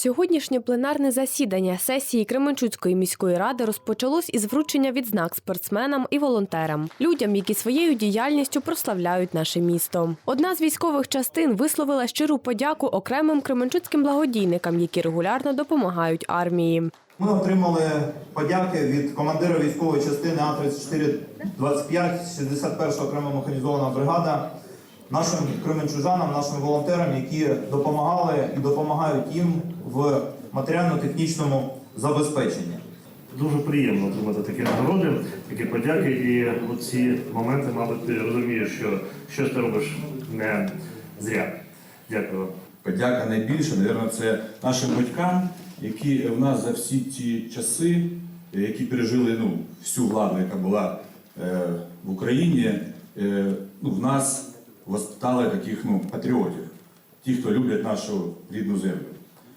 Сьогоднішнє пленарне засідання сесії Кременчуцької міської ради розпочалось із вручення відзнак спортсменам і волонтерам, людям, які своєю діяльністю прославляють наше місто. Одна з військових частин висловила щиру подяку окремим кременчуцьким благодійникам, які регулярно допомагають армії. Ми отримали подяки від командира військової частини А3425, 61 окрема механізована бригада, нашим кременчужанам, нашим волонтерам, які допомагали і допомагають їм в матеріально-технічному забезпеченні. Дуже приємно отримати такі нагороди, такі подяки. І у ці моменти, мабуть, ти розумієш, що щось ти робиш не зря. Дякую. Подяка найбільше, мабуть, це нашим батькам, які в нас за всі ці часи, е, які пережили ну, всю владу, яка була е, в Україні, е, ну, в нас воспитали таких ну, патріотів, ті, хто люблять нашу рідну землю.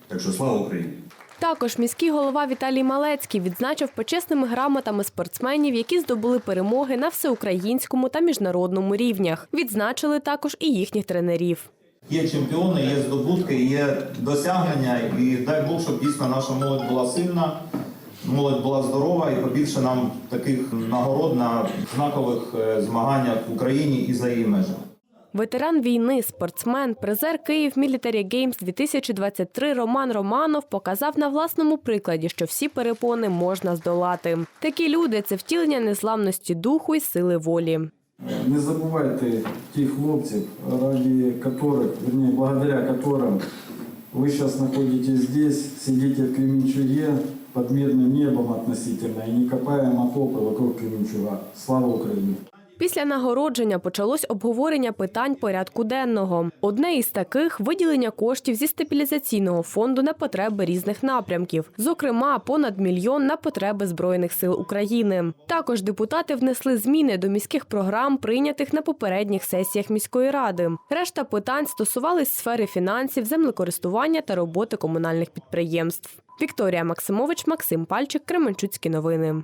Так що слава Україні! Також міський голова Віталій Малецький відзначив почесними грамотами спортсменів, які здобули перемоги на всеукраїнському та міжнародному рівнях. Відзначили також і їхніх тренерів. Є чемпіони, є здобутки, є досягнення, і дай Бог, щоб дійсно наша молодь була сильна, молодь була здорова і побільше нам таких нагород на знакових е, змаганнях в Україні і за її межами. Ветеран війни, спортсмен, призер Київ Мілітарі Геймс 2023 Роман Романов показав на власному прикладі, що всі перепони можна здолати. Такі люди це втілення незламності духу і сили волі. Не забувайте тих хлопців, ради которых, вернее, благодаря которым вы сейчас находитесь здесь, сидите в Кременчуге под мирным небом относительно и не копаем окопы вокруг Кременчуга. Слава Украине! Після нагородження почалось обговорення питань порядку денного. Одне із таких виділення коштів зі стабілізаційного фонду на потреби різних напрямків, зокрема, понад мільйон на потреби збройних сил України. Також депутати внесли зміни до міських програм, прийнятих на попередніх сесіях міської ради. Решта питань стосувались сфери фінансів, землекористування та роботи комунальних підприємств. Вікторія Максимович, Максим Пальчик, Кременчуцькі новини.